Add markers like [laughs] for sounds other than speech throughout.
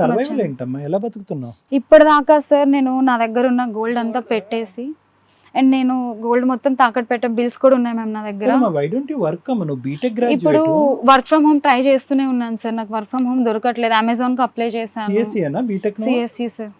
Survival ఏంటమ్మా ఎలా బతుకుతున్నావు? ఇప్పటిదాకా సార్ నేను నా దగ్గర ఉన్న గోల్డ్ అంతా పెట్టేసి అండ్ నేను గోల్డ్ మొత్తం తాకట్టు పెట్టే బిల్స్ కూడా ఉన్నాయి మ్యామ్ నా దగ్గర. వై డోంట్ యు వర్క్ అమ్మ నువ్వు బీటెక్ ఇప్పుడు graduate work from home try చేస్తూనే ఉన్నాను సార్. నాకు వర్క్ ఫ్రమ్ హోమ్ దొరకట్లేదు. అమెజాన్కి అప్లై చేశాను. సిఎస్సి అనా BTech CSE sir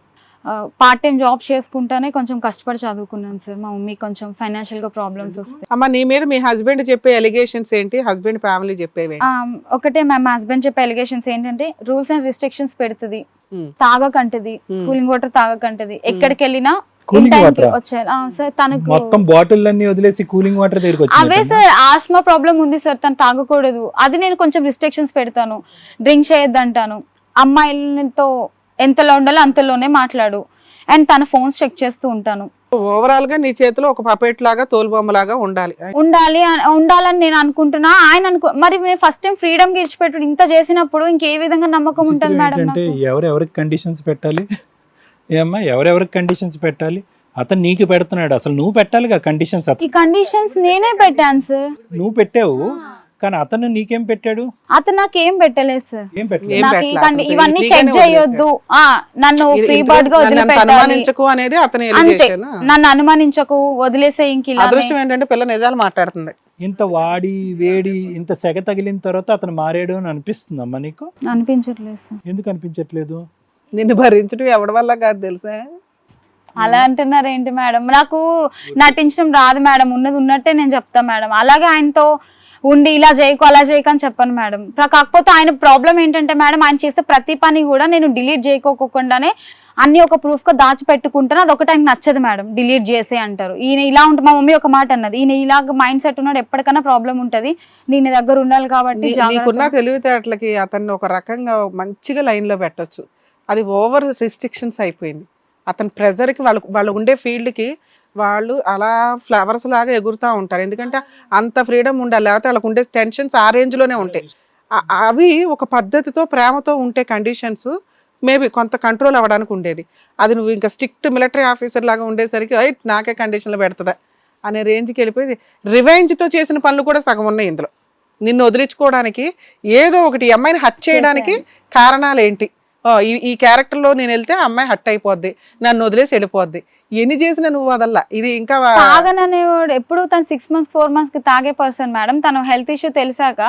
part time job చేసుకుంటానే కొంచెం కష్టపడి చదువుకున్నాను సార్. మా మమ్మీ కొంచెం ఫైనాన్షియల్గా ప్రాబ్లమ్స్ వస్తాయి అమ్మ నీ మీద మీ హస్బెండ్ చెప్పే ఎలిగేషన్స్ ఏంటి? హస్బెండ్ ఫ్యామిలీ చెప్పేవి ఆ, ఒకటే మా హస్బెండ్ చెప్పే ఎలిగేషన్స్ ఏంటంటే రూల్స్ అండ్ రిస్ట్రిక్షన్స్ పెడుతుంది. Hmm. తాగకంటది. Hmm. కూలింగ్ వాటర్ తాగకంటది. ఎక్కడికి వెళ్ళినా తనకు మొత్తం బాటిల్ అన్ని వదిలేసి కూలింగ్ వాటర్ దగ్గరికి అవే సార్ ఆస్మా ప్రాబ్లం ఉంది సార్ తను తాగకూడదు. అది నేను కొంచెం రిస్ట్రిక్షన్స్ పెడతాను. డ్రింక్ చేయొద్దు అంటాను అమ్మాయిలతో ఎంతలో ఉండాలో అంతలోనే మాట్లాడు. అండ్ తన ఫోన్స్ చెక్ చేస్తూ ఉంటాను. ఓవరాల్గా నీ చేతిలో ఒక పపేట్ లాగా తోలుబొమ్మ లాగా ఉండాలి. ఉండాలి ఉండాలని నేను అనుకుంటున్నా. ఆయన అనుకో మరి నేను ఫస్ట్ టైం ఫ్రీడమ్ ఇచ్చిపెట్టు ఇంత చేసినప్పుడు ఇంకే విధంగా నమ్మకం ఉంటుంది మేడం నాకు. ఎవరెవరికి కండిషన్స్ పెట్టాలి? ఏమ్మా ఎవరెవరికి కండిషన్స్ పెట్టాలి? అతను నీకు పెడుతున్నాడు. అసలు నువ్వు పెట్టాలిగా కండిషన్స్ ఈ కండిషన్స్ నేనే పెట్టాను సార్ నువ్వు పెట్టావు? కానీ అతను నీకేం పెట్టాడు? అతను నాకు ఏం పెట్టలేదు సార్. ఏం పెట్టలేదు? నాకు ఈ పెట్టలే కండి- అతను. ఇవన్నీ ఫ్రీగానే చెక్ చేయొద్దు. ఆ నన్ను ఇది- ఫ్రీ బర్డ్గా నన్ను అంత వదిలిపెట్టాలి. అనుమానించకు అనేది అతని అంతే. ఎలిగేషన్. నన్ను అనుమానించకు వదిలేసే ఇంక ఇలానే. అదృష్టం ఏంటంటే పిల్ల నిజాలు మాట్లాడుతుంది. ఇంత వాడి వేడి ఇంత సెగ తగిలిన తర్వాత అతను మారాడు అని అనిపిస్తుందమ్మా నీకు? అనిపించట్లేదు సార్. ఎందుకు అనిపించట్లేదు? నిన్ను భరించడం ఎవడి వల్ల కాదు తెలుసా? అలా అంటున్నారు ఏంటి మేడం? నాకు నటించడం రాదు మేడం. ఉన్నది ఉన్నట్టే నేను చెప్తా మేడం. అలాగే ఆయనతో ఉండి ఇలా చేయకు అలా చేయకు అని చెప్పను మేడం. కాకపోతే ఆయన ప్రాబ్లం ఏంటంటే మేడం ఆయన చేసే ప్రతి పని కూడా నేను డిలీట్ చేయకోకుండానే అన్ని ఒక ప్రూఫ్గా దాచిపెట్టుకుంటాను. అది ఒకటి ఆయనకు నచ్చదు మేడం డిలీట్ చేసే అంటారు. ఈయన ఇలా ఉంటుంది మా మమ్మీ ఒక మాట అన్నది ఈయన ఇలాగ మైండ్ సెట్ ఉన్నాడు ఎప్పటికైనా ప్రాబ్లం ఉంటది నేను దగ్గర ఉండాలి కాబట్టి. నీకున్న తెలివితేటలకి అతన్ని ఒక రకంగా మంచిగా లైన్లో పెట్టొచ్చు. అది ఓవర్ రిస్ట్రిక్షన్స్ అయిపోయింది. అతని ప్రెజర్కి వాళ్ళు వాళ్ళు ఉండే ఫీల్డ్కి వాళ్ళు అలా ఫ్లవర్స్ లాగా ఎగురుతూ ఉంటారు. ఎందుకంటే అంత ఫ్రీడమ్ ఉండాలి. లేకపోతే వాళ్ళకు ఉండే టెన్షన్స్ ఆ రేంజ్లోనే ఉంటాయి. అవి ఒక పద్ధతితో ప్రేమతో ఉంటే కండిషన్స్ మేబీ కొంత కంట్రోల్ అవ్వడానికి ఉండేది. అది నువ్వు ఇంకా స్ట్రిక్ట్ మిలిటరీ ఆఫీసర్ లాగా ఉండేసరికి "ఐ, నాకే కండిషన్లు పెడుతుందా? అనే రేంజ్కి వెళ్ళిపోయి రివెంజ్తో చేసిన పనులు కూడా సగం ఉన్నాయి ఇందులో. నిన్ను వదిలించుకోవడానికి ఏదో ఒకటి అమ్మాయిని హట్ చేయడానికి కారణాలు ఏంటి? ఈ ఈ క్యారెక్టర్లో నేను వెళ్తే అమ్మాయి హట్ అయిపోద్ది నన్ను వదిలేసి వెళ్ళిపోద్ది. ఎన్ని చేసినా నువ్వు వదల్లా? ఇది ఇంకా తాగననేవాడు ఎప్పుడు తను సిక్స్ మంత్స్ ఫోర్ మంత్స్కి తాగే పర్సన్ మేడం తను హెల్త్ ఇష్యూ తెలిసాక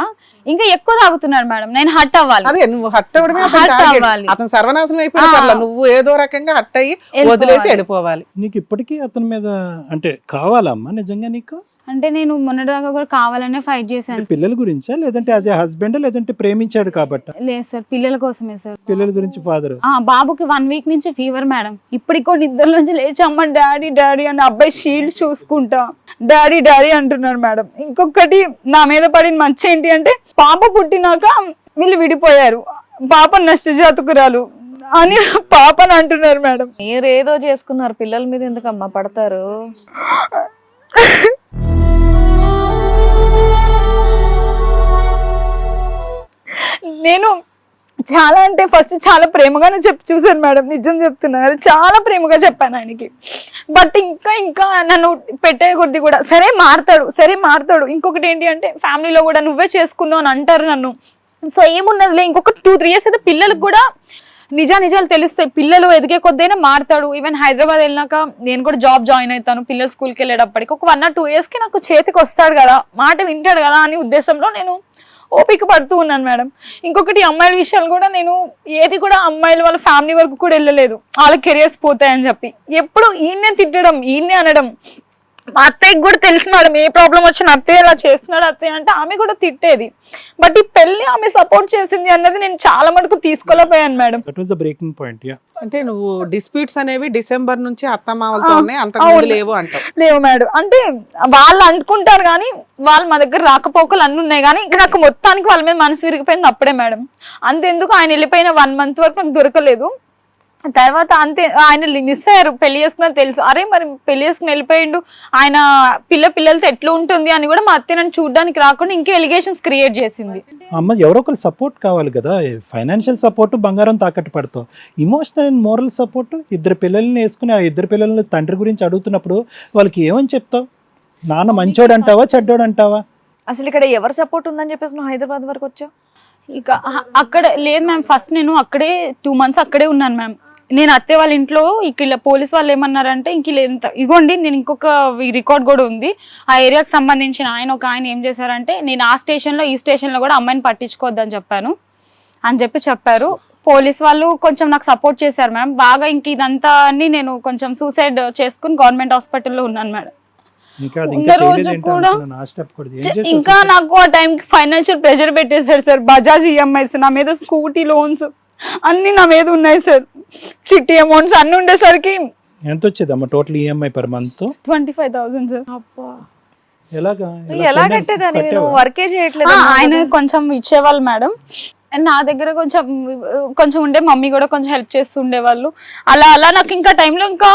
ఇంకా ఎక్కువ తాగుతున్నాడు మేడం నేను హట్ అవ్వాలి. అదే నువ్వు హట్ అవ్వడమే. అవ్వాలి. అతను సర్వనాశనం అయిపోయిన నువ్వు ఏదో రకంగా హట్ అయ్యి. వదిలేసి వెళ్ళిపోవాలి. నీకు ఇప్పటికీ అతని మీద అంటే కావాలమ్మా నిజంగా నీకు? అంటే నేను మొన్నటిదాకా కూడా కావాలనే ఫైట్ చేశాను. పిల్లల గురించా? లేదంటే యాజ్ ఏ హస్బెండ్ లేదంటే ప్రేమించాడు కాబట్టి? లేదు సార్ పిల్లల కోసమే సార్. పిల్లల గురించి ఫాదర్ ఆ? బాబుకి వన్ వీక్ నుంచి ఫీవర్ మేడం ఇప్పటికి కూడా నిద్ర నుంచి లేచి అమ్మ డాడీ డాడీ అని అబ్బాయి షీల్డ్ చూసుకుంటా. డాడీ డాడీ అంటున్నారు మేడం ఇంకొకటి నా మీద పడిన మంచి ఏంటి అంటే పాప పుట్టినాక వీళ్ళు విడిపోయారు. పాప నష్టజాతకురాలు అని పాపని అంటున్నారు మేడం మీరు ఏదో చేసుకున్నారు పిల్లల మీద ఎందుకమ్మా పడతారు? [laughs] నేను చాలా అంటే ఫస్ట్ చాలా ప్రేమగానే చెప్పి చూసాను మేడం నిజం చెప్తున్నారు అది చాలా ప్రేమగా చెప్పాను ఆయనకి. బట్ ఇంకా ఇంకా నన్ను పెట్టే కొద్ది కూడా సరే మారుతాడు సరే మారుతాడు. ఇంకొకటి ఏంటి అంటే ఫ్యామిలీలో కూడా నువ్వే చేసుకున్నావు అని అంటారు నన్ను. సో ఏమున్నదిలే ఇంకొక టూ త్రీ ఇయర్స్ అయితే పిల్లలకు కూడా నిజా నిజాలు తెలుస్తాయి. పిల్లలు ఎదిగే కొద్దైనా మారుతాడు. ఈవెన్ హైదరాబాద్ వెళ్ళినాక నేను కూడా జాబ్ జాయిన్ అవుతాను పిల్లలు స్కూల్కి వెళ్ళేటప్పటికి. ఒక వన్ ఆర్ టూ ఇయర్స్కి నాకు చేతికి వస్తాడు కదా మాట వింటాడు కదా అని ఉద్దేశంలో నేను ఓపిక పడుతూ ఉన్నాను మేడం. ఇంకొకటి అమ్మాయిల విషయాలు కూడా నేను ఏది కూడా అమ్మాయిల వాళ్ళ ఫ్యామిలీ వరకు కూడా వెళ్ళలేదు. వాళ్ళ కెరియర్స్ పోతాయని చెప్పి. ఎప్పుడు ఈయన్నే తిట్టడం ఈయన్నే అనడం. మా అత్తయ్యకి కూడా తెలుసు మేడం ఏ ప్రాబ్లం వచ్చిన అత్తయ్య ఇలా చేస్తున్నాడు అత్తయ్య అంటే ఆమె కూడా తిట్టేది. బట్ ఈ పెళ్ళి ఆమె సపోర్ట్ చేసింది అన్నది నేను చాలా మటుకు తీసుకోలేకపోయాను madam. That was the breaking point yeah అంటే నువ్వు డిస్ప్యూట్స్ అనేవి డిసెంబర్ నుంచి అంతకుముందు అవును. లేవు అంటావు. లేవు మేడం. అంటే వాళ్ళు అనుకుంటారు కానీ వాళ్ళు మా దగ్గర రాకపోకలు అన్ని ఉన్నాయి కానీ ఇక నాకు మొత్తానికి వాళ్ళ మీద మనసు విరిగిపోయింది అప్పుడే మేడం. అంతెందుకు? ఆయన వెళ్ళిపోయిన వన్ మంత్ వరకు నాకు దొరకలేదు. తర్వాత అంతే ఆయన మిస్ అయ్యారు. పెళ్ళి చేసుకున్న తెలుసు. అరే మరి పెళ్ళి చేసుకుని వెళ్ళిపోయిండు. ఆయన పిల్ల పిల్లలతో ఎట్లా ఉంటుంది అని కూడా మా అత్తే నన్ను చూడడానికి రాకుండా ఇంకా ఎలిగేషన్స్ క్రియేట్ చేసింది. అమ్మ ఎవరో ఒకరు సపోర్ట్ కావాలి కదా. ఫైనాన్షియల్ సపోర్ట్ బంగారం తాకట్టు పడతావు. ఇమోషనల్ అండ్ మోరల్ సపోర్ట్ ఇద్దరు పిల్లల్ని వేసుకుని ఆ ఇద్దరు పిల్లల్ని తండ్రి గురించి అడుగుతున్నప్పుడు వాళ్ళకి ఏమని చెప్తావు? నాన్న మంచోడు అంటావా చెడ్డోడు అంటావా అసలు ఇక్కడ ఎవరు సపోర్ట్ ఉందని చెప్పేసి నువ్వు హైదరాబాద్ వరకు వచ్చావు? ఇక అక్కడ లేదు మ్యామ్. ఫస్ట్ నేను అక్కడే టూ మంత్స్ అక్కడే ఉన్నాను మ్యామ్. నేను అత్తే వాళ్ళ ఇంట్లో ఇక పోలీస్ వాళ్ళు ఏమన్నారంటే ఇంక ఎంత ఇగోండి నేను ఇంకొక రికార్డ్ కూడా ఉంది. ఆ ఏరియాకి సంబంధించిన ఆయన ఒక ఆయన ఏం చేశారంటే నేను ఆ స్టేషన్లో ఈ స్టేషన్లో కూడా అమ్మాయిని పట్టించుకోవద్దని చెప్పాను. అని చెప్పి చెప్పారు. పోలీస్ వాళ్ళు కొంచెం నాకు సపోర్ట్ చేశారు మ్యామ్. బాగా ఇంక ఇదంతా అని నేను కొంచెం సూసైడ్ చేసుకుని గవర్నమెంట్ హాస్పిటల్లో ఉన్నాను మేడం ఉన్న రోజు కూడా ఇంకా? నాకు ఆ టైంకి ఫైనాన్షియల్ ప్రెషర్ పెట్టేశారు సార్. బజాజ్ ఈఎంఐస్ నా మీద స్కూటీ లోన్స్ అన్ని నా మీద ఉన్నాయి సార్. చిట్టి అమౌంట్స్ అన్ని ఉండేసరికి ఎంత వచ్చేదమ్మా total EMI per month twenty five thousand sir. ఎలాగా? ఎలా కట్టేదాన్ని? వర్కే చేయట్లేదు ఆయన కొంచెం ఇచ్చేవాళ్ళు మేడం. అండ్ నా దగ్గర కొంచెం కొంచెం ఉండే మమ్మీ కూడా కొంచెం హెల్ప్ చేస్తూ ఉండేవాళ్ళు. అలా అలా నాకు ఇంకా టైంలో ఇంకా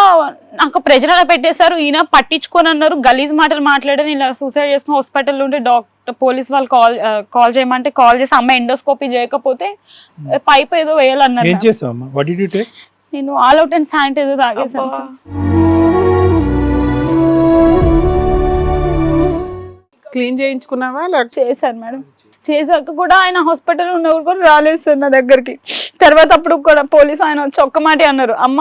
నాకు ప్రెజర్ అలా పెట్టేశారు. ఈయన పట్టించుకొని అన్నారు. గలీజ్ మాటలు మాట్లాడని ఇలా సూసైడ్ చేసిన హాస్పిటల్ ఉంటే డాక్టర్ పోలీస్ వాళ్ళు కాల్ కాల్ చేయమంటే కాల్ చేసి అమ్మ ఎండోస్కోపీ చేయకపోతే పైప్ ఏదో వేయాలన్నారు ఏం ma'am. చేసావమ్మా? వాట్ డి యు టేక్ నేను ఆల్ అవుట్ అండ్ శానిటైజర్ తాగేసాను క్లీన్ చేయించుకున్నావా? చేశాను మేడం. చేశాక కూడా ఆయన హాస్పిటల్ ఉన్నప్పుడు కూడా రాలేదు సార్ నా దగ్గరికి. తర్వాత అప్పుడు కూడా పోలీస్ ఆయన వచ్చి ఒక్క మాట అన్నారు అమ్మ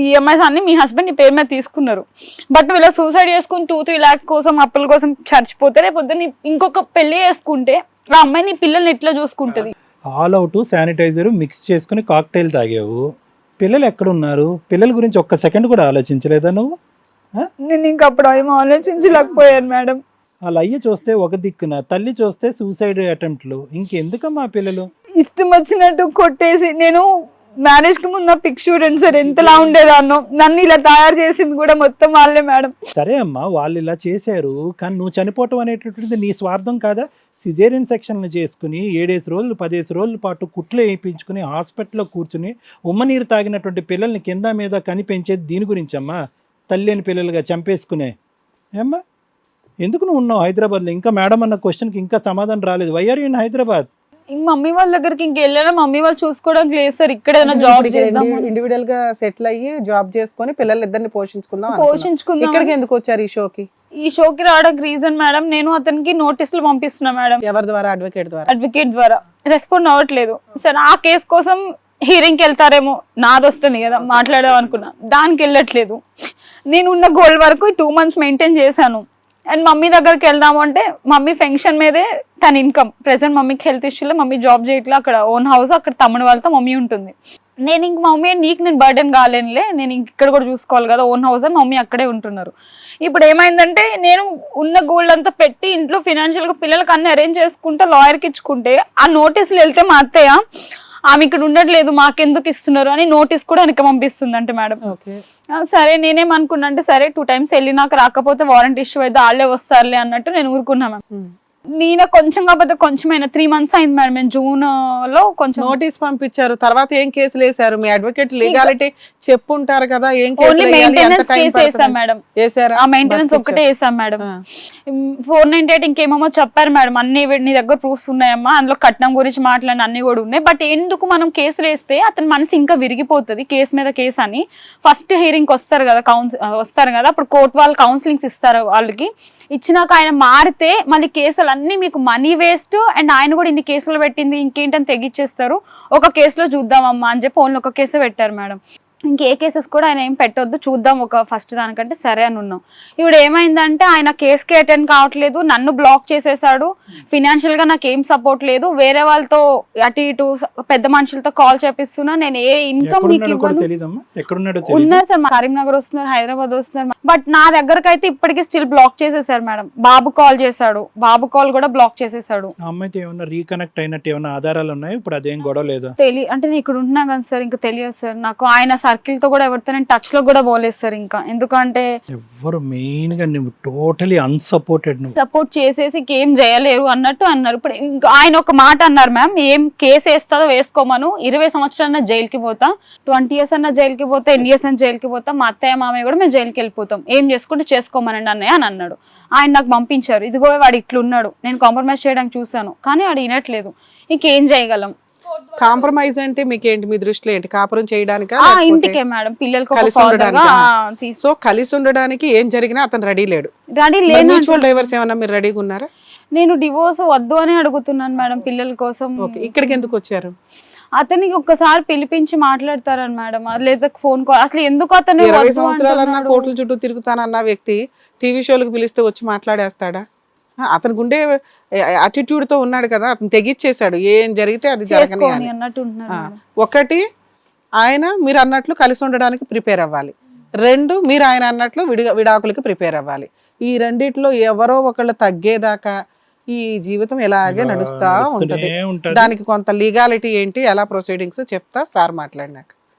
ఈ ఈఎంఐస్ అన్ని మీ హస్బెండ్ నీ పేరు మీద తీసుకున్నారు. బట్ వీళ్ళ సూసైడ్ చేసుకుని టూ త్రీ ల్యాక్స్ కోసం అప్పుల కోసం చచ్చిపోతే రేపు నీ ఇంకొక పెళ్ళి చేసుకుంటే ఆ అమ్మాయి నీ పిల్లల్ని ఎట్లా చూసుకుంటది? ఆల్ అవుట్ శానిటైజర్ మిక్స్ చేసుకుని కాక్టైల్ తాగావు. పిల్లలు ఎక్కడున్నారు? పిల్లల గురించి ఒక్క సెకండ్ కూడా ఆలోచించలేదా నువ్వు? నేను ఇంకా అప్పుడు ఏమో ఆలోచించలేకపోయాను మేడం. వాళ్ళ అయ్య చూస్తే ఒక దిక్కున తల్లి చూస్తే సూసైడ్ అటెంప్ట్లు ఇంకెందుకమ్మా పిల్లలు? ఇష్టం వచ్చినట్టు కొట్టేసి నేను మ్యారేజ్కి ముందు పిక్ చూడండి సార్ ఎంతలా ఉండేదాన్నో నన్ను ఇలా తయారు చేసింది కూడా మొత్తం వాళ్ళే మేడం. సరే అమ్మా వాళ్ళు ఇలా చేశారు కానీ నువ్వు చనిపోవటం అనేటటువంటిది నీ స్వార్థం కాదా? సిజేరియన్ సెక్షన్లు చేసుకుని ఏడేసి రోజులు పదేసి రోజుల పాటు కుట్లు వేయించుకుని హాస్పిటల్లో కూర్చుని ఉమ్మ నీరు తాగినటువంటి పిల్లల్ని కింద మీద కనిపెంచేది దీని గురించి అమ్మా. తల్లి అని పిల్లలుగా చంపేసుకునే. ఏమ్మా? ఎందుకు నువ్వు ఉన్నావు హైదరాబాద్లో? ఇంకా మేడం అన్న క్వశ్చన్కి ఇంకా సమాధానం రాలేదు. Why are in Hyderabad? ఇంక మమ్మీ వాళ్ళ దగ్గరికి ఇంక వెళ్ళారా? మమ్మీ వాళ్ళు చూసుకోవడానికి లేదు సార్. ఇక్కడ ఏదైనా జాబ్ చేద్దాం ఇండివిడువల్గా సెటిల్ అయ్యి జాబ్ చేసుకొని పిల్లలు ఇద్దరిని పోషించుకుందాం అనుకున్నాం. పోషించుకుందాం ఇక్కడికి ఎందుకు వచ్చారు ఈ షోకి? ఈ షోకి రావడానికి రీజన్ మేడం. నేను అతనికి నోటీసులు పంపిస్తున్నా మేడం. ఎవరి ద్వారా? అడ్వకేట్ ద్వారా? అడ్వకేట్ ద్వారా. రెస్పాండ్ అవ్వట్లేదు. సరే ఆ కేసు కోసం హీరింగ్కి వెళ్తారేమో? నాది వస్తుంది కదా మాట్లాడదాం అనుకున్నా. దానికి వెళ్ళట్లేదు. నేను ఉన్న గోల్ వరకు టూ మంత్స్ మెయింటైన్ చేశాను. అండ్ మమ్మీ దగ్గరికి వెళ్దాము అంటే మమ్మీ ఫెన్షన్ మీదే తన ఇన్కమ్. ప్రెసెంట్ మమ్మీకి హెల్త్ ఇష్యూలో మమ్మీ జాబ్ చేయట్లే అక్కడ ఓన్ హౌస్ అక్కడ తమ్ముడు వాళ్ళతో మమ్మీ ఉంటుంది. నేను ఇంక మమ్మీ నీకు నేను బర్డెన్ కాలేనులే నేను ఇక్కడ కూడా చూసుకోవాలి కదా ఓన్ హౌస్ అని మమ్మీ అక్కడే ఉంటున్నారు. ఇప్పుడు ఏమైందంటే నేను ఉన్న గోల్డ్ అంతా పెట్టి ఇంట్లో ఫినాన్షియల్గా పిల్లలకి అన్ని అరేంజ్ చేసుకుంటే లాయర్కి ఇచ్చుకుంటే ఆ నోటీసులు వెళ్తే మా అత్తయ్య ఆమె ఇక్కడ ఉండట్లేదు మాకెందుకు ఇస్తున్నారు అని నోటీస్ కూడా వెనక పంపిస్తుంది అంటే మేడం సరే నేనేమనుకున్నా అంటే సరే టూ టైమ్స్ వెళ్ళి నాకు రాకపోతే వారంటీ ఇష్యూ అయితే వాళ్ళే వస్తారులే అన్నట్టు నేను ఊరుకున్నా మ్యామ్ నేను కొంచెం కాకపోతే కొంచెమైనా త్రీ మంత్స్ అయింది మేడం. నేను జూన్లో కొంచెం నోటీస్ పంపించారు. తర్వాత ఏం కేసులు వేశారు? మీ అడ్వకేట్ లీగాలిటీ చెప్పుంటారు కదా ఏం ఓన్లీ మెయింటెనెన్స్ కేసు వేసాం? మేడం. వేశారా? ఆ మెయింటెనెన్స్ ఒక్కటే వేసాం మేడం. ఫోర్ నైన్టీ ఎయిట్ ఇంకేమో చెప్పారు మేడం. అన్ని నీ దగ్గర ప్రూఫ్స్ ఉన్నాయమ్మా. అందులో కట్నం గురించి మాట్లాడిన అన్ని కూడా ఉన్నాయి. బట్ ఎందుకు మనం కేసులు వేస్తే అతని మనసు ఇంకా విరిగిపోతుంది కేసు మీద కేసు అని. ఫస్ట్ హియరింగ్ వస్తారు కదా కౌన్స్ వస్తారు కదా. అప్పుడు కోర్టు వాళ్ళు కౌన్సిలింగ్స్ ఇస్తారు వాళ్ళకి. ఇచ్చినాక ఆయన మారితే మళ్ళీ కేసులు అన్ని మీకు మనీ వేస్ట్ అండ్ ఆయన కూడా ఇన్ని కేసులు పెట్టింది ఇంకేంటని తెగిచ్చేస్తారు. ఒక కేసులో చూద్దామమ్మా అని చెప్పి ఓన్లీ ఒక కేసు పెట్టారు మేడం. ఇంకే కేసెస్ కూడా ఆయన ఏం పెట్టొద్దు. చూద్దాం ఒక ఫస్ట్ దానికంటే సరే అని ఉన్నాం. ఇప్పుడు ఏమైందంటే ఆయన కేసుకి అటెండ్ కావట్లేదు నన్ను బ్లాక్ చేసేసాడు. ఫినాన్షియల్గా నాకు ఏం సపోర్ట్ లేదు. వేరే వాళ్ళతో అటు ఇటు పెద్ద మనుషులతో కాల్ చేపిస్తున్నా. నేను ఏ ఇన్కమ్ నీకు ఇవ్వను. ఉన్నారు సార్ కరీంనగర్ వస్తున్నారు హైదరాబాద్ వస్తున్నారు. బట్ నా దగ్గరకు అయితే ఇప్పటికీ స్టిల్ బ్లాక్ చేసేసారు మేడం. బాబు కాల్ చేశాడు. బాబు కాల్ కూడా బ్లాక్ చేసేసాడు. రీకనెక్ట్ అయినట్టు ఏమన్నా ఆధారాలు ఉన్నాయి? ఇప్పుడు అదేం గొడవ లేదు? తెలియ అంటే నేను ఇక్కడ ఉంటున్నా కదా సార్ ఇంకా తెలియదు సార్. నాకు ఆయన సర్కిల్తో కూడా ఎవరితో టచ్లో కూడా పోలేదు సార్ ఇంకా. ఎందుకంటే ఎవ్వరు మెయిన్గా నువ్వు టోటలీ అన్సపోర్టెడ్ సపోర్ట్ చేసేసి ఏం చేయలేరు అన్నట్టు అన్నారు. ఇప్పుడు ఆయన ఒక మాట అన్నారు మ్యామ్ ఏం కేసు వేస్తుందో వేసుకోమను. ఇరవై సంవత్సరాలన్నా జైలుకి పోతా. ట్వంటీ ఇయర్స్ అన్న జైలుకి పోతా. ఎన్ని ఇయర్స్ అన్న జైలుకి పోతా. మా అత్తయ్య మామయ్య కూడా మేము జైలుకి వెళ్ళిపోతాం. ఏం చేసుకుంటే చేసుకోమనండి అన్నయ్య అని అన్నాడు. ఆయన నాకు పంపించారు. ఇదిగో వాడు ఇట్లున్నాడు. నేను కాంప్రమైజ్ చేయడానికి చూశాను. కానీ వాడు వినట్లేదు. ఇంకేం చేయగలం? కాంప్రమైజ్ అంటే మీకు ఏంటి మీ దృష్టిలో ఏంటి? కాపురం చేయడానికా? ఇంటికే మేడం. పిల్లలకి కలిసి ఉండడానికా? సో కలిసి ఉండడానికి ఏం జరిగినా అతను రెడీ లేడు. రెడీ మ్యూచువల్ డైవర్స్ ఏమన్నా మీరు రెడీగా ఉన్నారా? నేను డివోర్స్ వద్దు అని అడుగుతున్నాను మేడం పిల్లల కోసం. ఇక్కడికి ఎందుకు వచ్చారు? అతనికి ఒక్కసారి పిలిపించి మాట్లాడతారని మేడం. లేదా ఫోన్ కాల్. అసలు ఎందుకు అతను? కోట్ల చుట్టూ తిరుగుతానన్న వ్యక్తి టీవీ షోలకు పిలిస్తే వచ్చి మాట్లాడేస్తాడా? అతనికి ఉండే attitude తో ఉన్నాడు కదా అతను తెగిచ్చేశాడు. ఏం జరిగితే అది జరగని. ఒకటి ఆయన మీరు అన్నట్లు కలిసి ఉండడానికి ప్రిపేర్ అవ్వాలి. రెండు మీరు ఆయన అన్నట్లు విడిగా విడాకులకి ప్రిపేర్ అవ్వాలి. ఈ రెండిట్లో ఎవరో ఒకళ్ళు తగ్గేదాకా ఈ జీవితం ఇలాగే ఇలా నడుస్తా ఉంటది. దానికి కొంత లీగాలిటీ ఏంటి ఎలా ప్రొసీడింగ్స్ చెప్తా సార్ మాట్లాడినాక.